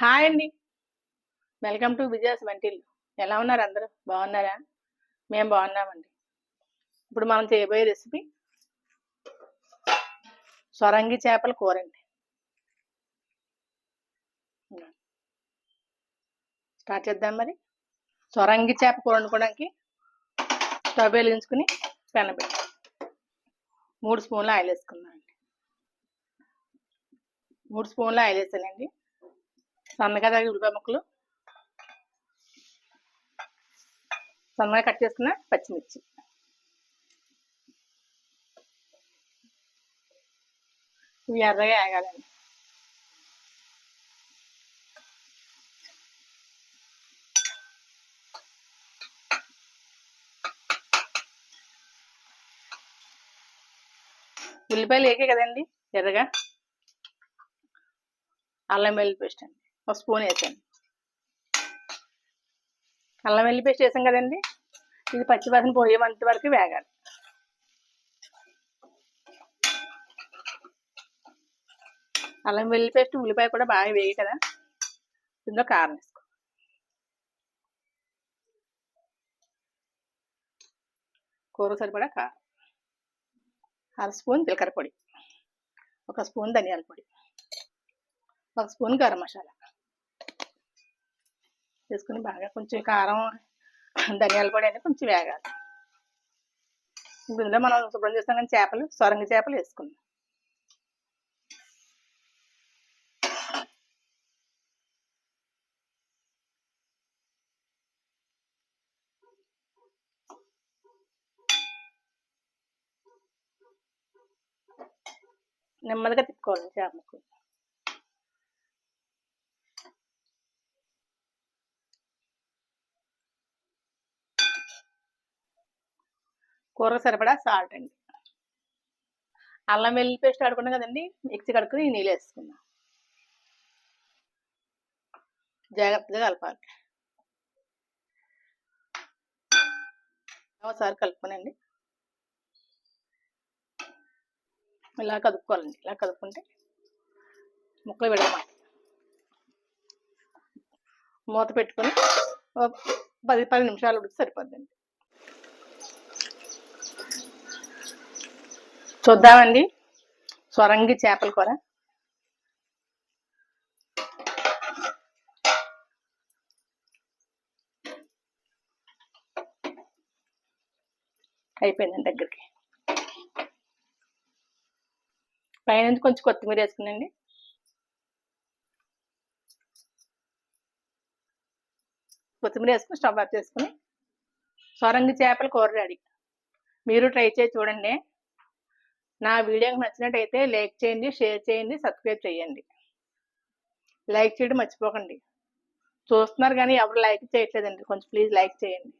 Hi అండి. Welcome to Vijaya's until ఎలా ఉన్నారు అందరూ? బాగున్నారా? మేము బాగున్నామండి. ఇప్పుడు మనం చేయబోయే రెసిపీ సొరంగి చేపల కూర అండి. స్టార్ట్ చేద్దాం మరి. సొరంగి చేప కూర వండుకోవడానికి స్టవ్ వెలిగించుకుని పెనబెట్టి మూడు స్పూన్లు ఆయిల్ వేసుకుందాం అండి మూడు స్పూన్లు ఆయిల్ వేసానండి సన్నగా తగిన ఉల్లిపాయ ముక్కలు. సన్నగా కట్ చేసుకున్న పచ్చిమిర్చి. ఇవి ఎర్రగా ఆగాలండి ఉల్లిపాయలు ఏకే కదండి ఎర్రగా? అల్లం వెల్లుల్లి పేస్ట్ అండి. ఒక స్పూన్ వేసాను. అల్లం వెల్లి పేస్ట్ వేసాం కదండి. ఇది పచ్చివాసన పోయేంత వరకు వేగాలి. అల్లం వెల్లి పేస్ట్ ఉల్లిపాయ కూడా బాగా వేయి కదా. ఇందులో కారం వేసుకో. కూర సరిపడా కారం. అర స్పూన్ జీలకర్ర పొడి. ఒక స్పూన్ ధనియాల పొడి. ఒక స్పూన్ గరం మసాలా. వేసుకుని బాగా కొంచెం కారం ధనియాల పొడి అనేది కొంచెం వేగాలి. ఇందులో మనం శుభ్రం చేస్తాం కానీ చేపలు సొరంగ చేపలు వేసుకుందాం. నెమ్మదిగా తిప్పుకోవాలి చేప ముక్కలు కూర సరిపడా సాల్ట్ అండి. అల్లం వెల్లి పేస్ట్ ఆడుకున్నాం కదండి మిక్సీ కడుక్కుని నీళ్ళు వేసుకుందాం. జాగ్రత్తగా కలపాలి. ఒకసారి కలుపుకోనండి. ఇలా కదుపుకోవాలండి ఇలా కదుపుకుంటే ముక్కలు పెడదాం మూత పెట్టుకొని పది పది నిమిషాలు ఉడికి సరిపోద్దండి. చూద్దామండి. సొరంగి చేపల కూర. అయిపోయిందండి దగ్గరికి. పైన కొంచెం కొత్తిమీర వేసుకునండి. కొత్తిమీర వేసుకుని స్టవ్ ఆఫ్ చేసుకుని సొరంగి చేపల కూర రెడీ. మీరు ట్రై చేసి చూడండి. నా వీడియోకి నచ్చినట్టయితే లైక్ చేయండి షేర్ చేయండి సబ్స్క్రైబ్ చేయండి. లైక్ చేయడం మర్చిపోకండి. చూస్తున్నారు కానీ ఎవరు లైక్ చేయట్లేదండి. కొంచెం ప్లీజ్ లైక్ చేయండి.